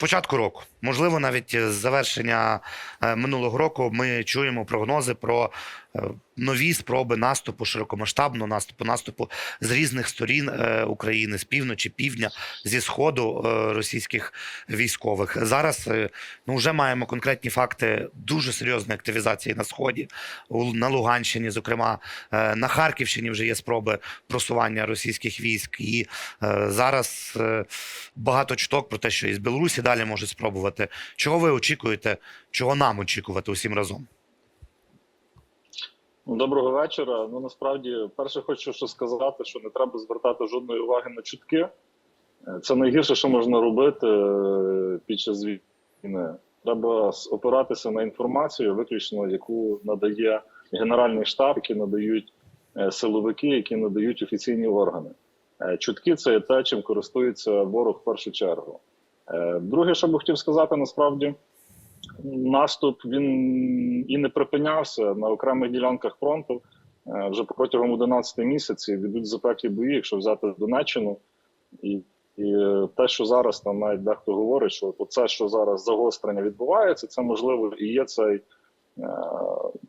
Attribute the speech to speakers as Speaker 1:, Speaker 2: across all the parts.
Speaker 1: початку року, можливо, навіть з завершення е, минулого року, ми чуємо прогнози про е, нові спроби наступу, широкомасштабного наступу, наступу з різних сторін е, України, з півночі, півдня, зі сходу е, російських військових. Зараз е, ну вже маємо конкретні факти дуже серйозної активізації на сході, на Луганщині, зокрема на Харківщині вже є спроби просування російських військ, і зараз багато чуток про те, що із Білорусі далі можуть спробувати. Чого ви очікуєте? Чого нам очікувати усім разом?
Speaker 2: Доброго вечора. Ну насправді, перше, хочу що сказати, що не треба звертати жодної уваги на чутки. Е, Це найгірше, що можна робити е, під час війни. Треба опиратися на інформацію, виключно яку надає Генеральний штаб, які надають е, силовики, які надають офіційні органи. Чутки це те, чим користується ворог в першу чергу. Друге, що би хотів сказати, насправді наступ він і не припинявся на окремих ділянках фронту. Е, Вже протягом 11 місяців ведуть запеклі бої, якщо взяти Донеччину, і, і е, те, що зараз там навіть дехто говорить, що це, що зараз загострення відбувається, це можливо і є цей е,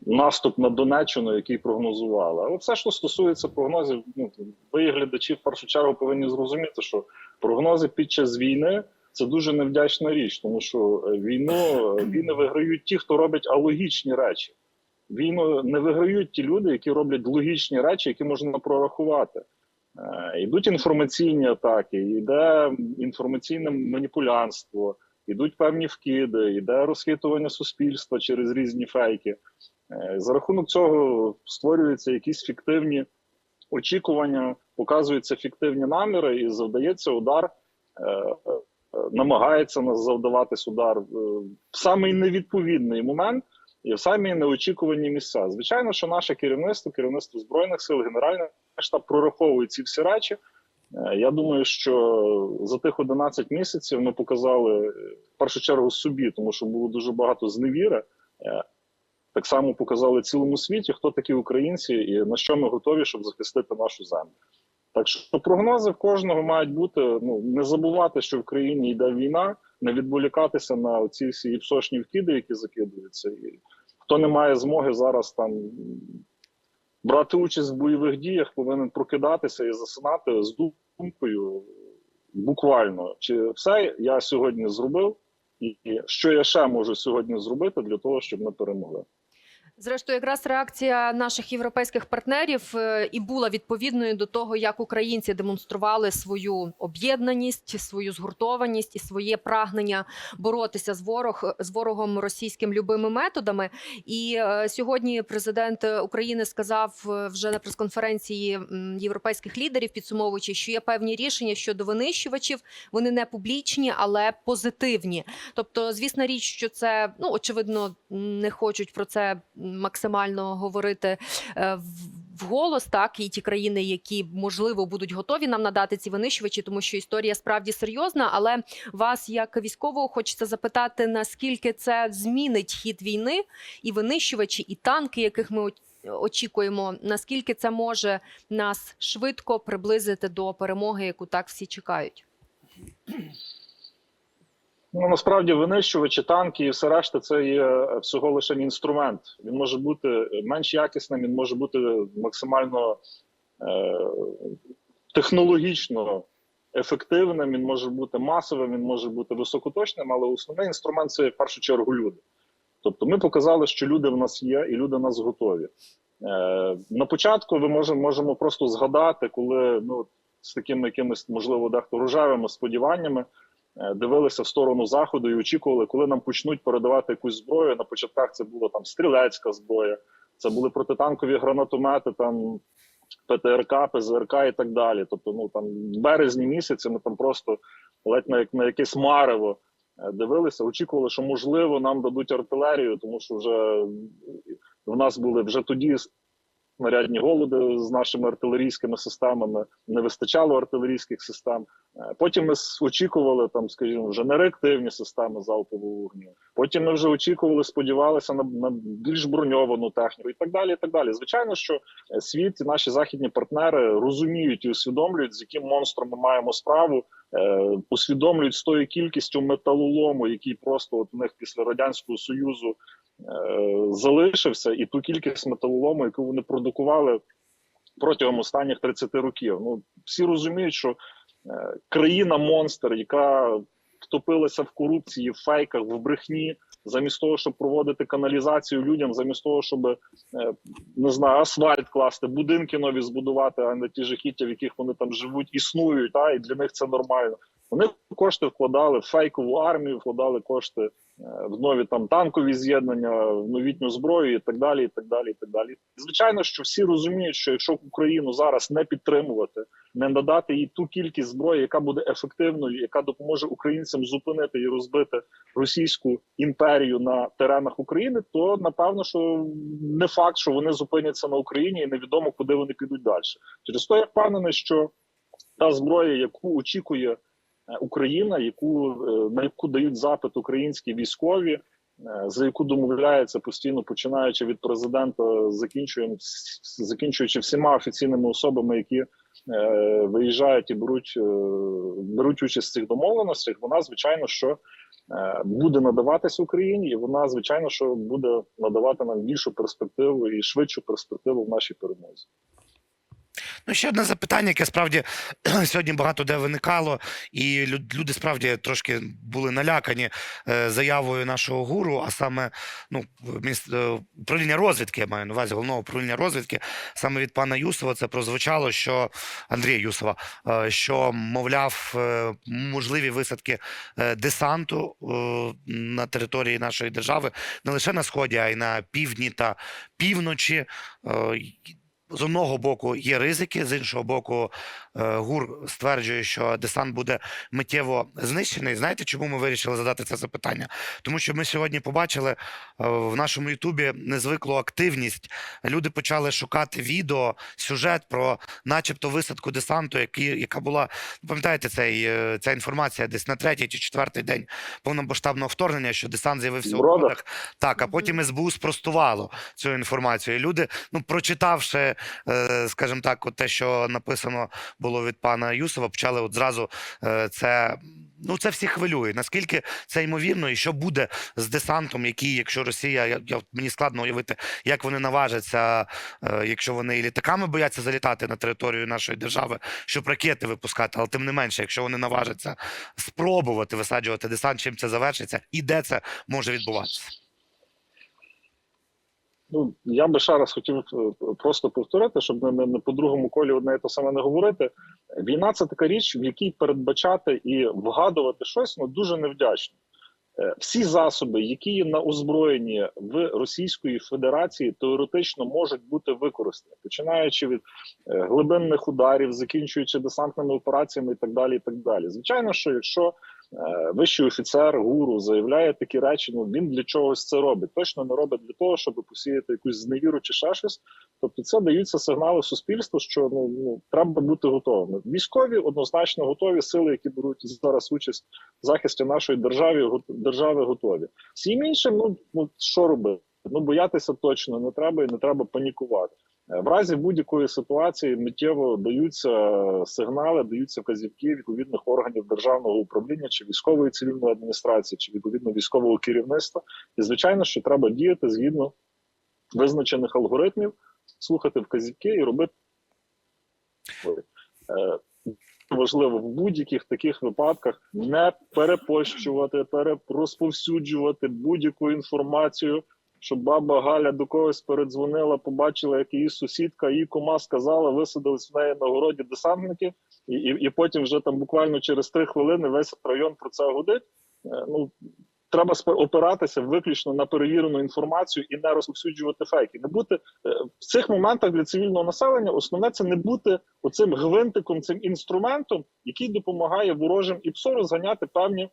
Speaker 2: наступ на Донеччину, який прогнозували. Але все, що стосується прогнозів, ну ви, глядачі, в першу чергу повинні зрозуміти, що прогнози під час війни це дуже невдячна річ, тому що е, війну е, війни виграють ті, хто робить алогічні речі. Війну не виграють ті люди, які роблять логічні речі, які можна прорахувати. Е, Йдуть інформаційні атаки, йде інформаційне маніпулянство, йдуть певні вкиди, йде розхитування суспільства через різні фейки. Е, За рахунок цього створюються якісь фіктивні очікування, показуються фіктивні наміри, і завдається удар. Е, Намагається нас завдаватись удар в самий невідповідний момент і в самі неочікувані місця. Звичайно, що наше керівництво, керівництво збройних сил, генеральний штаб прораховує ці всі речі. Е, Я думаю, що за тих 11 місяців ми показали е, в першу чергу собі, тому що було дуже багато зневіри. Так само показали цілому світі, хто такі українці і на що ми готові, щоб захистити нашу землю. Так що прогнози в кожного мають бути. Ну не забувати, що в країні йде війна, не відволікатися на ці всі іпсошні вкиди, які закидуються. І хто не має змоги зараз там брати участь в бойових діях, повинен прокидатися і засинати з думкою буквально, чи все я сьогодні зробив, і що я ще можу сьогодні зробити для того, щоб ми перемогли.
Speaker 3: Зрештою, якраз реакція наших європейських партнерів е, і була відповідною до того, як українці демонстрували свою об'єднаність, свою згуртованість і своє прагнення боротися з ворог з ворогом російським любими методами. І е, сьогодні президент України сказав е, вже на прес-конференції європейських лідерів, підсумовуючи, що є певні рішення щодо винищувачів. Вони не публічні, але позитивні. Тобто, звісна річ, що це ну очевидно не хочуть про це максимально говорити е, вголос, так і ті країни, які можливо будуть готові нам надати ці винищувачі, тому що історія справді серйозна. Але вас, як військового, хочеться запитати, наскільки це змінить хід війни, і винищувачі, і танки, яких ми очікуємо, наскільки це може нас швидко приблизити до перемоги, яку так всі чекають.
Speaker 2: Ну насправді винищувачі, танки і все решта це є е, всього лише інструмент. Він може бути менш якісним, він може бути максимально е, технологічно ефективним, він може бути масовим, він може бути високоточним, але основний інструмент це в першу чергу люди. Тобто ми показали, що люди в нас є, і люди в нас готові. Е, на початку ми можемо, можемо просто згадати, коли ну, з такими якимись, можливо, дехто рожевими сподіваннями е, дивилися в сторону заходу і очікували, коли нам почнуть передавати якусь зброю. На початках це була там стрілецька зброя, це були протитанкові гранатомети, там ПТРК, ПЗРК і так далі. Тобто, ну там в березні місяці ми там просто ледь на, як- на якесь марево е, дивилися, очікували, що можливо нам дадуть артилерію, тому що вже в нас були вже тоді снарядні голоди з нашими артилерійськими системами, не вистачало артилерійських систем. Е, Потім ми очікували там, скажімо, вже нереактивні системи залпового вогню. Потім ми вже очікували, сподівалися на, на більш броньовану техніку і так далі. І так далі. Звичайно, що е, світ і наші західні партнери розуміють і усвідомлюють, з яким монстром ми маємо справу, е, усвідомлюють з тою кількістю металолому, який просто от у них після радянського союзу залишився, і ту кількість металолому, яку вони продукували протягом останніх 30 років. Ну всі розуміють, що е, країна монстр, яка втопилася в корупції, в фейках, в брехні, замість того, щоб проводити каналізацію людям, замість того, щоб е, не знаю, асфальт класти, будинки нові збудувати, а не ті жахіття, в яких вони там живуть, існують, та і для них це нормально. Вони кошти вкладали в фейкову армію, вкладали кошти е, в нові там танкові з'єднання, в новітню зброю і так далі. І так далі. І так далі. І, Звичайно, що всі розуміють, що якщо Україну зараз не підтримувати, не надати їй ту кількість зброї, яка буде ефективною, яка допоможе українцям зупинити і розбити російську імперію на теренах України, то напевно, що не факт, що вони зупиняться на Україні, і невідомо, куди вони підуть далі. Через то я впевнений, що та зброя, яку очікує Україна, яку е, на яку дають запит українські військові, е, за яку домовляється постійно, починаючи від президента, закінчуємо закінчуючи всіма офіційними особами, які е, виїжджають і беруть, е, беруть участь в цих домовленостях. Вона звичайно, що е, буде надаватись Україні, і вона звичайно, що буде надавати нам більшу перспективу і швидшу перспективу в нашій перемозі.
Speaker 1: Ну, ще одне запитання, яке справді сьогодні багато де виникало, і люди справді трошки були налякані е, заявою нашого гуру, а саме ну, е, управління розвідки, я маю на увазі головного управління розвідки, саме від пана Юсова це прозвучало, що Андрія Юсова, е, що мовляв, можливі висадки десанту на території нашої держави не лише на сході, а й на півдні та півночі. З одного боку є ризики, з іншого боку, ГУР стверджує, що десант буде миттєво знищений. Знаєте, чому ми вирішили задати це запитання? Тому що ми сьогодні побачили е, в нашому Ютубі незвиклу активність. Люди почали шукати відео, сюжет про, начебто, висадку десанту, який, яка була, пам'ятаєте, цей, е, ця інформація десь на третій чи четвертий день повномасштабного вторгнення, що десант з'явився у.
Speaker 2: Бродах.
Speaker 1: Так, а потім СБУ спростувало цю інформацію. І люди, ну прочитавши, е, скажімо так, от те, що написано було від пана Юсова, почали от зразу е, це. Ну, це всі хвилює. Наскільки це ймовірно, і що буде з десантом, який, якщо Росія, я, я мені складно уявити, як вони наважаться, е, якщо вони і літаками бояться залітати на територію нашої держави, щоб ракети випускати, але тим не менше, якщо вони наважаться спробувати висаджувати десант, чим це завершиться, і де це може відбуватися.
Speaker 2: Ну я би ще раз хотів е, просто повторити, щоб не, не, по другому колі одне і те саме не говорити. Війна це така річ, в якій передбачати і вгадувати щось ну дуже невдячно. Е, Всі засоби, які є на озброєнні в Російської Федерації, теоретично можуть бути використані, починаючи від е, глибинних ударів, закінчуючи десантними операціями і так далі. І так далі. Звичайно, що якщо вищий офіцер гуру заявляє такі речі, ну він для чогось це робить. Точно не робить для того, щоб посіяти якусь зневіру чи ще щось. Тобто, це даються сигнали суспільству, що ну, ну треба бути готовими. Військові однозначно готові сили, які беруть зараз участь в захисті нашої держави, держави готові. Всім іншим, ну, ну що робити? Ну боятися точно не треба і не треба панікувати. Е, В разі будь-якої ситуації миттєво даються сигнали, даються вказівки відповідних органів державного управління чи військової цивільної адміністрації, чи відповідно військового керівництва. І звичайно, що треба діяти згідно визначених алгоритмів, слухати вказівки і робити. Е, Важливо в будь-яких таких випадках не перепощувати, перерозповсюджувати будь-яку інформацію, щоб баба Галя до когось передзвонила, побачила, як її сусідка, її кума сказала, висадились в неї на городі десантники, і, і, і потім вже там буквально через три хвилини весь район про це гудить. Е, Ну треба опиратися виключно на перевірену інформацію і не розповсюджувати фейки. Не бути е, в цих моментах для цивільного населення. Основне це не бути оцим гвинтиком, цим інструментом, який допомагає ворожим і ПСО розганяти певні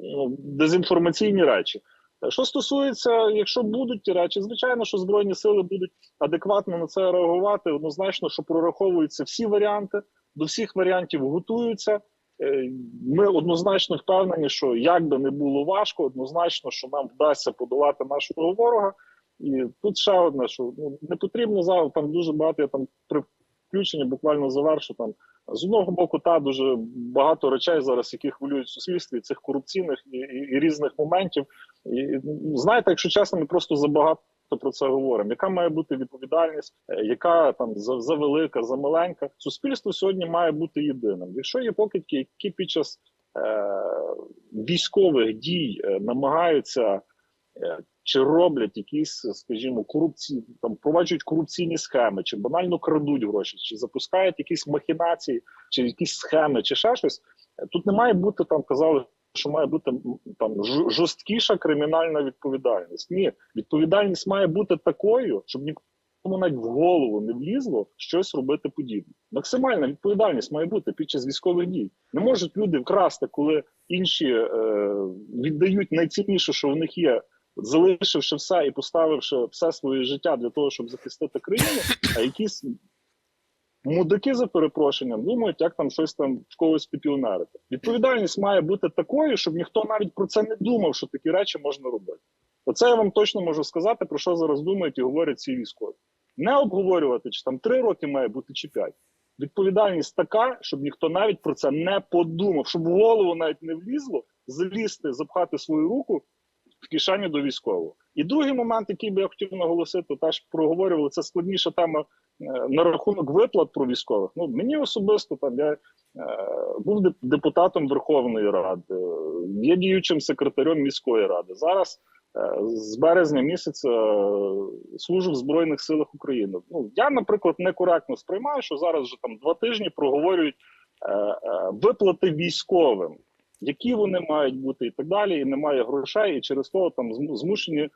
Speaker 2: ну, дезінформаційні речі. Що стосується, якщо будуть ті речі, звичайно, що збройні сили будуть адекватно на це реагувати. Однозначно, що прораховуються всі варіанти, до всіх варіантів готуються. Е, Ми однозначно впевнені, що як би не було важко, однозначно, що нам вдасться подолати нашого ворога. І тут ще одне, що ну не потрібно зараз там дуже багато я там при включенні буквально завершу там. З одного боку, та дуже багато речей зараз, які хвилюють суспільстві, цих корупційних і, і, і різних моментів. І знаєте, якщо чесно, ми просто забагато про це говоримо. Яка має бути відповідальність, е, яка там за, за велика, за маленька? Суспільство сьогодні має бути єдиним. Якщо є покидьки, які під час е, військових дій е, намагаються е, чи роблять якісь, скажімо, корупції, там проваджують корупційні схеми, чи банально крадуть гроші, чи запускають якісь махінації, чи якісь схеми, чи ще щось. Тут не має бути там, казали, що має бути там жорсткіша кримінальна відповідальність. Ні, відповідальність має бути такою, щоб нікому навіть в голову не влізло щось робити подібне. Максимальна відповідальність має бути під час військових дій. Не можуть люди вкрасти, коли інші е, віддають найцінніше, що в них є. Залишивши все і поставивши все своє життя для того, щоб захистити країну, а якісь мудаки за перепрошенням думають, як там щось там в когось піпіонерити. Відповідальність має бути такою, щоб ніхто навіть про це не думав, що такі речі можна робити. Оце я вам точно можу сказати, про що зараз думають і говорять ці військові. Не обговорювати, чи там три роки має бути, чи п'ять. Відповідальність така, щоб ніхто навіть про це не подумав, щоб в голову навіть не влізло залізти, запхати свою руку в кишені до військового. І другий момент, який би я хотів наголосити, теж проговорювали, це складніша тема на рахунок виплат про військових. Ну мені особисто там я е, був депутатом Верховної Ради, є діючим секретарем міської ради. Зараз е, з березня місяця е, служу в Збройних силах України. Ну я, наприклад, некоректно сприймаю, що зараз вже там два тижні проговорюють виплати військовим які вони мають бути, і так далі, і немає грошей, і через то там змушені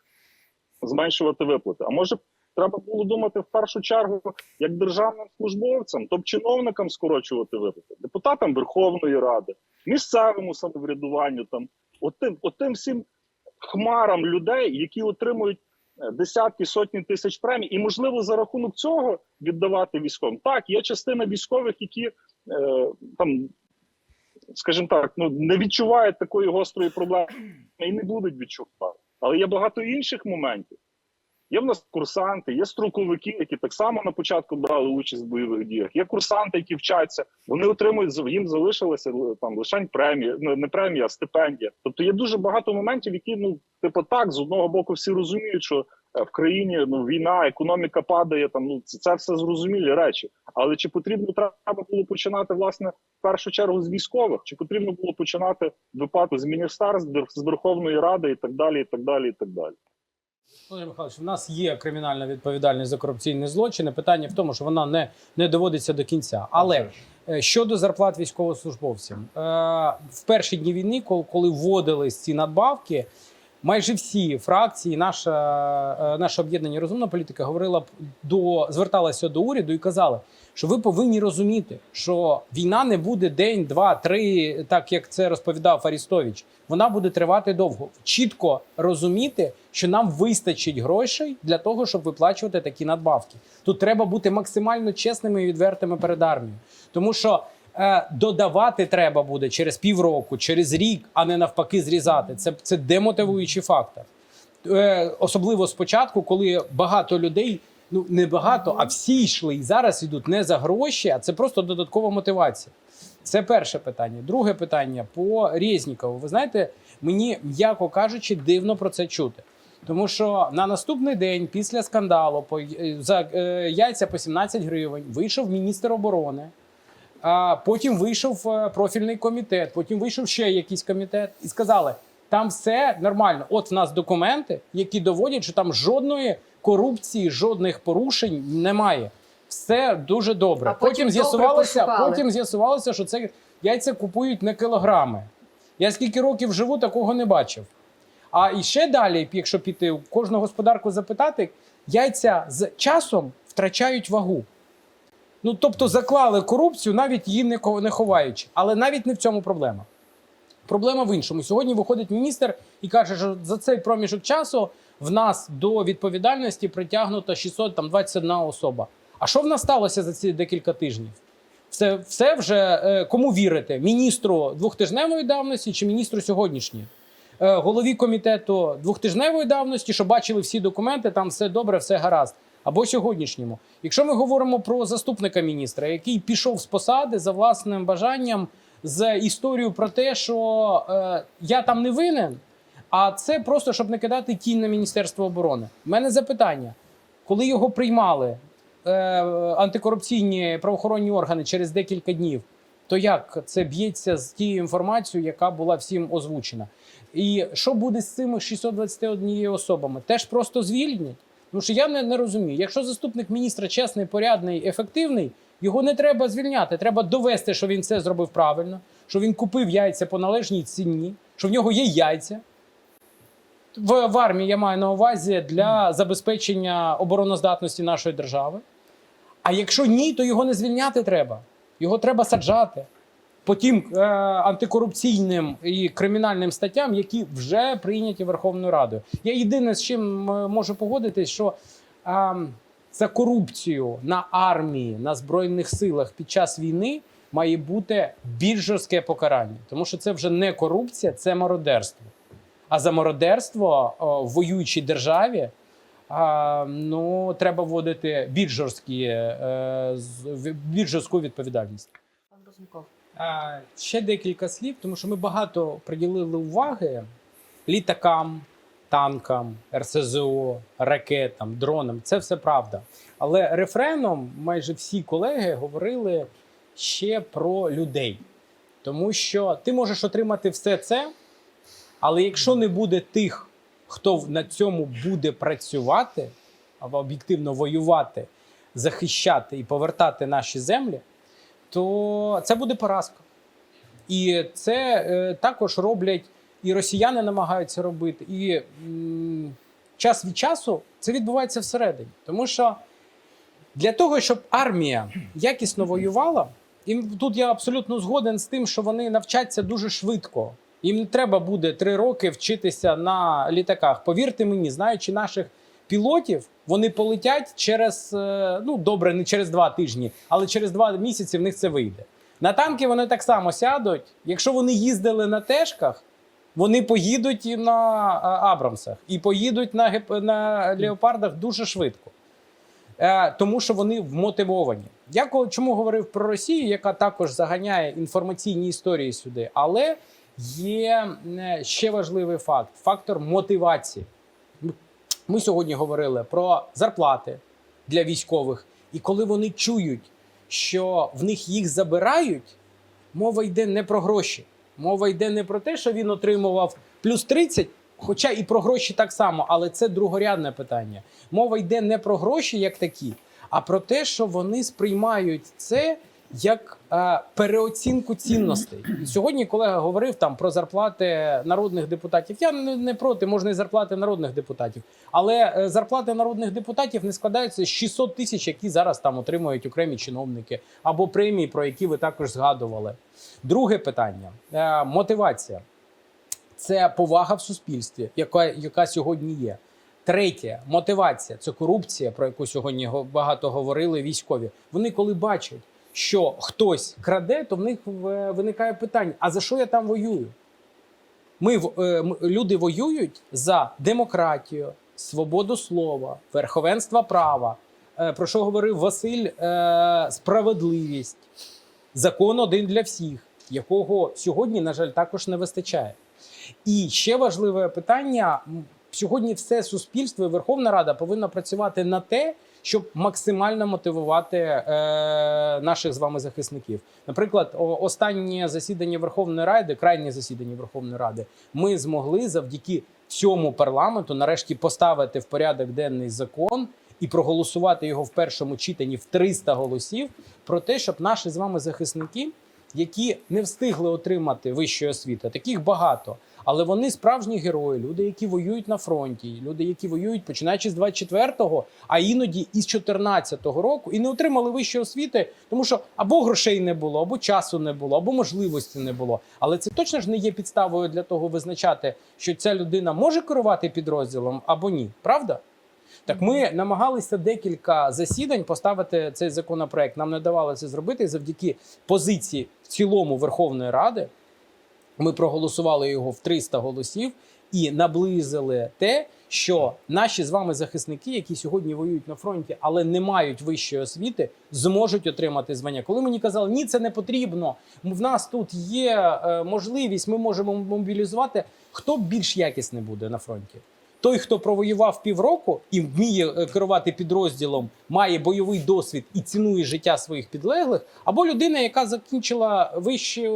Speaker 2: зменшувати виплати. А може, треба було думати в першу чергу як державним службовцям, тобто чиновникам скорочувати виплати, депутатам Верховної Ради, місцевому самоврядуванню, там отим, отим всім хмарам людей, які отримують. е, Десятки сотні тисяч премій, і можливо за рахунок цього віддавати військовим. Так, є частина військових, які е, там скажімо так, ну не відчувають такої гострої проблеми і не будуть відчувати. Але є багато інших моментів. Є в нас курсанти, є строковики, які так само на початку брали участь в бойових діях. Є курсанти, які вчаться, вони отримують їм залишилася там лише премія, ну не премія, а стипендія. Тобто є дуже багато моментів, які ну типу так з одного боку всі розуміють, що е, в країні ну війна, економіка падає. Там ну це, це все зрозумілі речі. Але чи потрібно треба було починати власне в першу чергу з військових? Чи потрібно було починати випадку з міністерств, з Верховної Ради і так далі, і так далі, і так далі.
Speaker 4: Володимир Михайлович, в нас є кримінальна відповідальність за корупційні злочини. Питання в тому, що вона не, не доводиться до кінця. Але е, щодо зарплат військовослужбовцям, е, в перші дні війни, коли вводились ці надбавки, майже всі фракції, наша, е, наше об'єднання розумна політика говорила до зверталася до уряду і казала, що ви повинні розуміти, що війна не буде день, два, три, так як це розповідав Арістович. Вона буде тривати довго. Чітко розуміти, що нам вистачить грошей для того, щоб виплачувати такі надбавки. Тут треба бути максимально чесними і відвертими перед армією, тому що. Е, Додавати треба буде через півроку, через рік, а не навпаки, зрізати. Це, це демотивуючий фактор. Е, особливо спочатку, коли багато людей, ну не багато, а всі йшли і зараз йдуть не за гроші, а це просто додаткова мотивація. Це перше питання. Друге питання по Резнікову. Ви знаєте, мені, м'яко кажучи, дивно про це чути. Тому що на наступний день після скандалу по, е, за яйця по 17 гривень вийшов міністр оборони. А потім вийшов е, профільний комітет, потім вийшов ще якийсь комітет і сказали: там все нормально. От в нас документи, які доводять, що там жодної корупції, жодних порушень немає. Все дуже добре.
Speaker 3: А потім
Speaker 4: з'ясувалося, потім з'ясувалося, що це яйця купують не кілограми. Я скільки років живу, такого не бачив. А і ще далі, якщо піти кожну господарку запитати, яйця з часом втрачають вагу. Ну, тобто заклали корупцію, навіть її не ховаючи. Але навіть не в цьому проблема. Проблема в іншому. Сьогодні виходить міністр і каже, що за цей проміжок часу в нас до відповідальності притягнуто 621 особа. А що в нас сталося за ці декілька тижнів? Все, все вже е, кому вірити? Міністру двохтижневої давності чи міністру сьогоднішньої? Е, голові комітету двохтижневої давності, що бачили всі документи, там все добре, все гаразд. Або сьогоднішньому. Якщо ми говоримо про заступника міністра, який пішов з посади за власним бажанням з історією про те, що е, я там не винен, а це просто щоб не кидати тінь на Міністерство оборони. У мене запитання: коли його приймали е, антикорупційні правоохоронні органи через декілька днів, то як це б'ється з тією інформацією, яка була всім озвучена? І що буде з цими 621 особами? Теж просто звільнять? Ну що я не, не розумію. Якщо заступник міністра чесний, порядний, ефективний, його не треба звільняти. Треба довести, що він все зробив правильно, що він купив яйця по належній ціні, що в нього є яйця. В, в армії я маю на увазі для забезпечення обороноздатності нашої держави. А якщо ні, то його не звільняти треба. Його треба саджати по тим е, антикорупційним і кримінальним статтям, які вже прийняті Верховною Радою. Я єдине з чим е, можу погодитись, що е, за корупцію на армії, на збройних силах під час війни має бути більш жорстке покарання, тому що це вже не корупція, це мародерство. А за мародерство о, в воюючій державі. А, ну, треба вводити більш жорсткі, е, більш жорстку відповідальність.
Speaker 3: Пан Розумков.
Speaker 4: Ще декілька слів, тому що ми багато приділили уваги літакам, танкам, РСЗО, ракетам, дронам. Це все правда. Але рефреном майже всі колеги говорили ще про людей. Тому що ти можеш отримати все це, але якщо не буде тих, хто на цьому буде працювати, або об'єктивно воювати, захищати і повертати наші землі, то це буде поразка. І це е, також роблять і росіяни намагаються робити, і м, час від часу це відбувається всередині. Тому що для того, щоб армія якісно воювала, і тут я абсолютно згоден з тим, що вони навчаться дуже швидко. Їм не треба буде три роки вчитися на літаках. Повірте мені, знаючи наших пілотів, вони полетять через е, ну добре, не через два тижні, але через два місяці в них це вийде. На танки вони так само сядуть. Якщо вони їздили на тежках, вони поїдуть і на Абрамсах, і поїдуть на, геп- на леопардах дуже швидко. Е, тому що вони вмотивовані. Я чому говорив про Росію, яка також заганяє інформаційні історії сюди, але є е, ще важливий факт: фактор мотивації. Ми- сьогодні говорили про зарплати для військових, і коли вони чують, що в них їх забирають, мова йде не про гроші. Мова йде не про те, що він отримував плюс 30, хоча і про гроші так само, але це другорядне питання. Мова йде не про гроші як такі, а про те, що вони сприймають це як е, переоцінку цінностей. Сьогодні колега говорив там про зарплати народних депутатів. Я не, не проти, можна і зарплати народних депутатів. Але е, зарплати народних депутатів не складаються з 600 тисяч, які зараз там отримують окремі чиновники, або премії, про які ви також згадували. Друге питання е, мотивація. Це повага в суспільстві, яка, яка сьогодні є. Третє мотивація це корупція, про яку сьогодні багато говорили військові. Вони коли бачать, що хтось краде, то в них виникає питання: а за що я там воюю? Ми е, люди воюють за демократію, свободу слова, верховенство права. Е, Про що говорив Василь? Е, Справедливість, закон один для всіх, якого сьогодні, на жаль, також не вистачає. І ще важливе питання: сьогодні все суспільство і Верховна Рада повинна працювати на те, щоб максимально мотивувати е, наших з вами захисників. Наприклад, останнє засідання Верховної Ради, крайнє засідання Верховної Ради, ми змогли завдяки цьому парламенту нарешті поставити в порядок денний закон і проголосувати його в першому читанні в 300 голосів про те, щоб наші з вами захисники які не встигли отримати вищої освіти. Таких багато. Але вони справжні герої, люди, які воюють на фронті, люди, які воюють починаючи з 24-го, а іноді із 14-го року, і не отримали вищої освіти, тому що або грошей не було, або часу не було, або можливості не було. Але це точно ж не є підставою для того визначати, що ця людина може керувати підрозділом або ні. Правда? Так ми намагалися декілька засідань поставити цей законопроект. Нам не давали це зробити завдяки позиції в цілому Верховної Ради. Ми проголосували його в 300 голосів і наблизили те, що наші з вами захисники, які сьогодні воюють на фронті, але не мають вищої освіти, зможуть отримати звання. Коли мені казали, ні, це не потрібно. В нас тут є е, можливість, ми можемо мобілізувати. Хто більш якісний буде на фронті? Той, хто провоював півроку і вміє е, керувати підрозділом, має бойовий досвід і цінує життя своїх підлеглих, або людина, яка закінчила вищий е,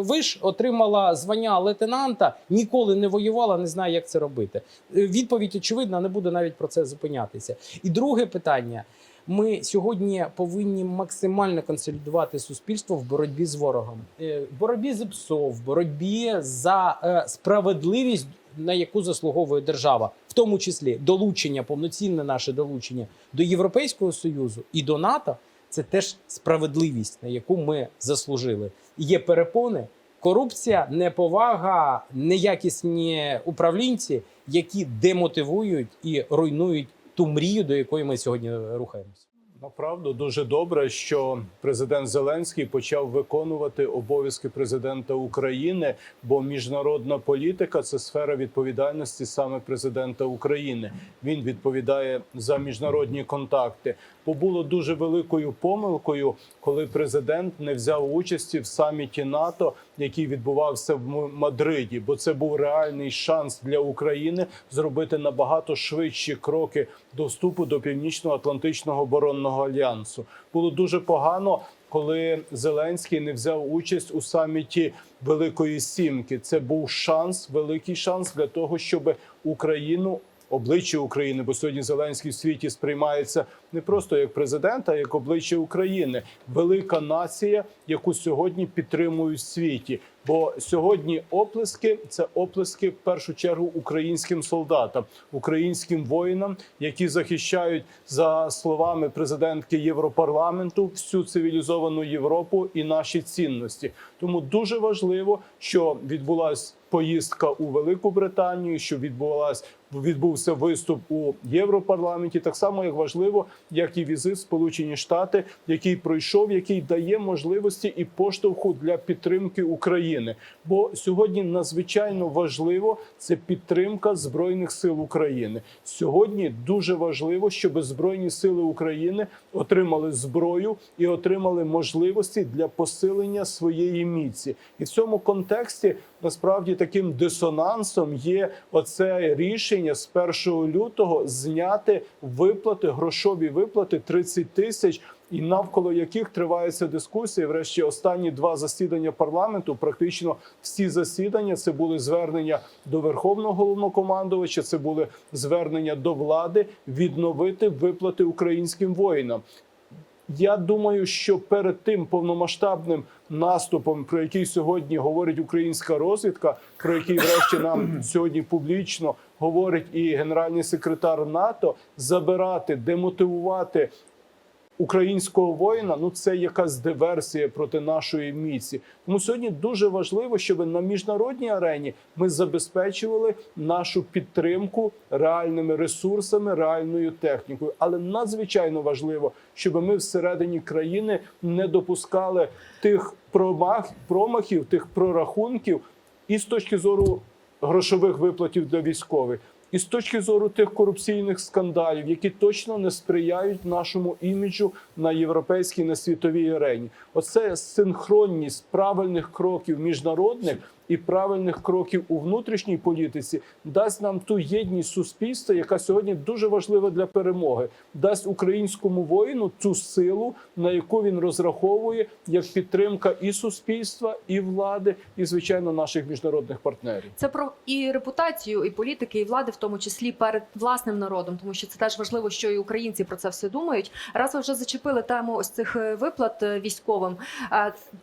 Speaker 4: виш, отримала звання лейтенанта, ніколи не воювала, не знає, як це робити. Е, Відповідь очевидна, не буду навіть про це зупинятися. І друге питання. Ми сьогодні повинні максимально консолідувати суспільство в боротьбі з ворогом, Е, в боротьбі з ПСО, в боротьбі за е, справедливість, на яку заслуговує держава, в тому числі долучення, повноцінне наше долучення до Європейського союзу і до НАТО. Це теж справедливість, на яку ми заслужили. Є перепони, корупція, неповага, неякісні управлінці, які демотивують і руйнують ту мрію, до якої ми сьогодні рухаємося.
Speaker 5: Направду дуже добре, що президент Зеленський почав виконувати обов'язки президента України, бо міжнародна політика це сфера відповідальності саме президента України. Він відповідає за міжнародні контакти. Бо було дуже великою помилкою, коли президент не взяв участі в саміті НАТО, який відбувався в Мадриді, бо це був реальний шанс для України зробити набагато швидші кроки до вступу до північно-атлантичного оборонного альянсу. Було дуже погано. Коли Зеленський не взяв участь у саміті Великої Сімки, це був шанс, великий шанс для того, щоб Україну обличчя України, бо сьогодні Зеленський в світі сприймається не просто як президент, а як обличчя України, велика нація, яку сьогодні підтримують в світі. Бо сьогодні оплески це оплески в першу чергу українським солдатам, українським воїнам, які захищають за словами президентки Європарламенту всю цивілізовану Європу і наші цінності. Тому дуже важливо, що відбулась поїздка у Велику Британію, що відбулась відбувся виступ у Європарламенті. Так само як важливо, як і візит в Сполучені Штати, який пройшов, який дає можливості і поштовху для підтримки України. Бо сьогодні надзвичайно важливо це підтримка збройних сил України. Сьогодні дуже важливо, щоб збройні сили України отримали зброю і отримали можливості для посилення своєї міці. І в цьому контексті насправді таким дисонансом є оце рішення з 1 лютого зняти виплати, грошові виплати 30 тисяч. І навколо яких тривається дискусія. Врешті останні два засідання парламенту. Практично всі засідання це були звернення до верховного головнокомандувача. Це були звернення до влади відновити виплати українським воїнам. Я думаю, що перед тим повномасштабним наступом, про який сьогодні говорить українська розвідка, про який врешті нам сьогодні публічно говорить і генеральний секретар НАТО, забирати, демотивувати українського воїна, ну це якась диверсія проти нашої міці. Тому сьогодні дуже важливо, щоб на міжнародній арені ми забезпечували нашу підтримку реальними ресурсами, реальною технікою. Але надзвичайно важливо, щоб ми всередині країни не допускали тих промах, промахів, тих прорахунків, і з точки зору грошових виплатів для військових. І з точки зору тих корупційних скандалів, які точно не сприяють нашому іміджу на європейській на світовій арені, оце синхронність правильних кроків міжнародних і правильних кроків у внутрішній політиці дасть нам ту єдність суспільства, яка сьогодні дуже важлива для перемоги, дасть українському воїну ту силу, на яку він розраховує як підтримка і суспільства, і влади, і звичайно наших міжнародних партнерів.
Speaker 3: Це про і репутацію, і політики, і влади, в тому числі перед власним народом, тому що це теж важливо, що і українці про це все думають. Раз ви вже зачепили тему ось цих е, виплат е, військовим.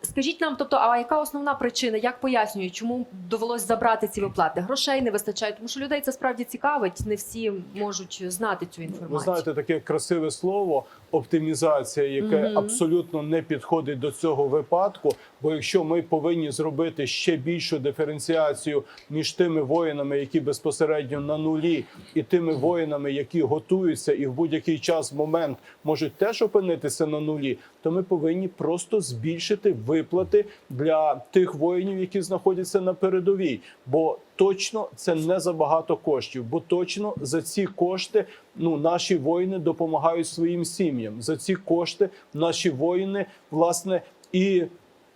Speaker 3: Скажіть нам, тобто, а яка основна причина? Як пояснюють, чому довелось забрати ці виплати? Грошей не вистачає, тому що людей це справді цікавить. Не всі можуть знати цю інформацію.
Speaker 5: Ви знаєте, таке красиве слово оптимізація, яке
Speaker 3: Мгм.
Speaker 5: абсолютно не підходить до цього випадку. Бо якщо ми повинні зробити ще більшу диференціацію між тими воїнами, які безпосередньо на нулі, і тими воїнами, які готуються і в будь-який час момент можуть теж опинитися на нулі, то ми повинні просто збільшити виплати для тих воїнів, які знаходяться на передовій. Бо точно це не забагато коштів, бо точно за ці кошти ну наші воїни допомагають своїм сім'ям. За ці кошти наші воїни власне і.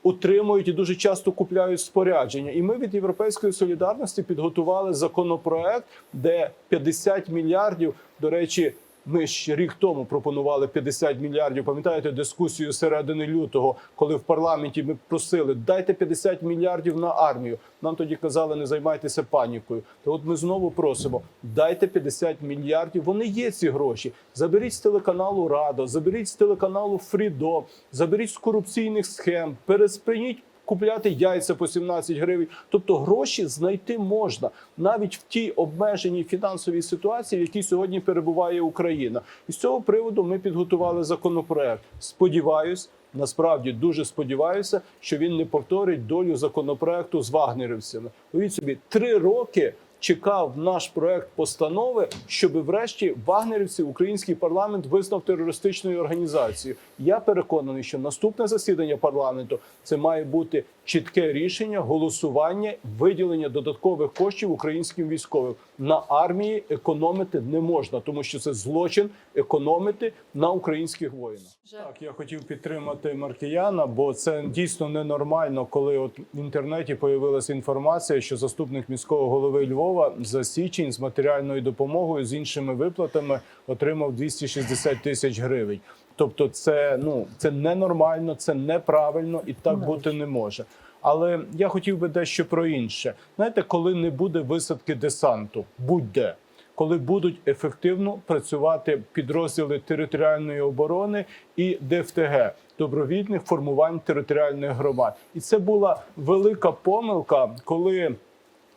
Speaker 5: Утримують і дуже часто купляють спорядження. І ми від європейської солідарності підготували законопроект, де 50 мільярдів. До речі, ми ще рік тому пропонували 50 мільярдів. Пам'ятаєте дискусію середини лютого, коли в парламенті ми просили дайте 50 мільярдів на армію. Нам тоді казали, не займайтеся панікою. То от ми знову просимо: дайте 50 мільярдів. Вони є ці гроші. Заберіть з телеканалу Рада, заберіть з телеканалу Фрідо, заберіть з корупційних схем, пересприніть купляти яйця по 17 гривень. Тобто гроші знайти можна навіть в тій обмеженій фінансовій ситуації, в якій сьогодні перебуває Україна. І з цього приводу ми підготували законопроект. Сподіваюсь. Насправді дуже сподіваюся, що він не повторить долю законопроекту з вагнерівцями. Уявіть собі, три роки чекав наш проект постанови, щоб врешті вагнерівці український парламент визнав терористичною організацією. Я переконаний, що наступне засідання парламенту це має бути чітке рішення, голосування, виділення додаткових коштів українським військовим на армії. Економити не можна, тому що це злочин економити на українських воїнах. Так, я хотів підтримати Маркіяна, бо це дійсно ненормально, коли от в інтернеті появилася інформація, що заступник міського голови Львова за січень з матеріальною допомогою з іншими виплатами отримав 260 тисяч гривень. Тобто, це ну це ненормально, це неправильно і так
Speaker 4: Ну,
Speaker 5: бути не може. Але я хотів би дещо про інше. Знаєте, коли не буде висадки десанту, будь-де коли будуть ефективно працювати підрозділи територіальної оборони і ДФТГ добровільних формувань територіальних громад, і це була велика помилка, коли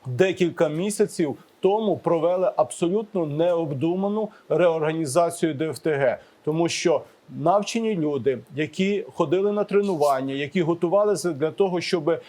Speaker 5: декілька місяців тому провели абсолютно необдуману реорганізацію ДФТГ, тому що навчені люди, які ходили на тренування, які готувалися для того, щоб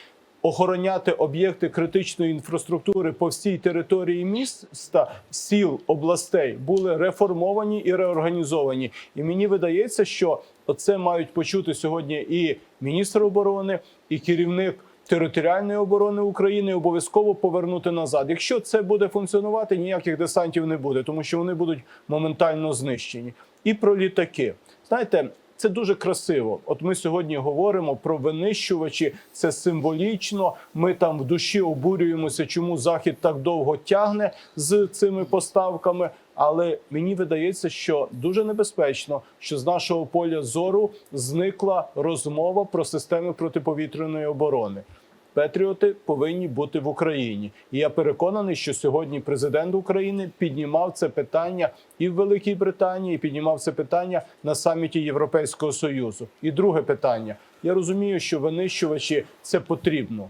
Speaker 5: охороняти об'єкти критичної інфраструктури по всій території міста, сіл, областей, були реформовані і реорганізовані. І мені видається, що оце мають почути сьогодні і міністр оборони, і керівник територіальної оборони України обов'язково повернути назад. Якщо це буде функціонувати, ніяких десантів не буде, тому що вони будуть моментально знищені. І про літаки. Знаєте, це дуже красиво. От ми сьогодні говоримо про винищувачі. Це символічно. Ми там в душі обурюємося, чому захід так довго тягне з цими поставками. Але мені видається, що дуже небезпечно, що з нашого поля зору зникла розмова про системи протиповітряної оборони. Петріоти повинні бути в Україні, і я переконаний, що сьогодні президент України піднімав це питання і в Великій Британії, і піднімав це питання на саміті Європейського союзу. І друге питання: я розумію, що винищувачі це потрібно.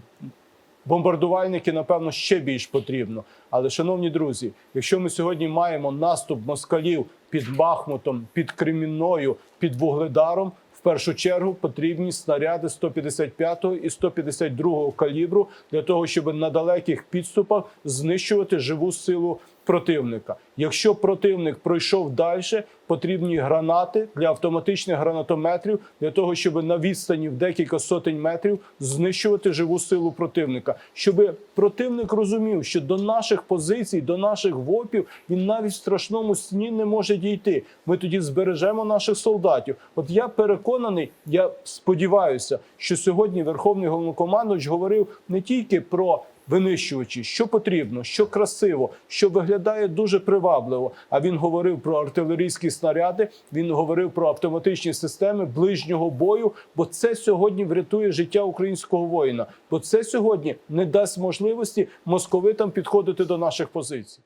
Speaker 5: Бомбардувальники, напевно, ще більш потрібно. Але, шановні друзі, якщо ми сьогодні маємо наступ москалів під Бахмутом, під Кремінною, під Вугледаром, в першу чергу потрібні снаряди 155 і 152 калібру для того, щоб на далеких підступах знищувати живу силу противника. Якщо противник пройшов далі, потрібні гранати для автоматичних гранатометрів для того, щоб на відстані в декілька сотень метрів знищувати живу силу противника, щоб противник розумів, що до наших позицій, до наших вопів він навіть в страшному сні не може дійти. Ми тоді збережемо наших солдатів. От я переконаний, я сподіваюся, що сьогодні Верховний головнокомандуючий говорив не тільки про винищувачі, що потрібно, що красиво, що виглядає дуже привабливо. А він говорив про артилерійські снаряди. Він говорив про автоматичні системи ближнього бою. Бо це сьогодні врятує життя українського воїна. Бо це сьогодні не дасть можливості московитам підходити до наших позицій.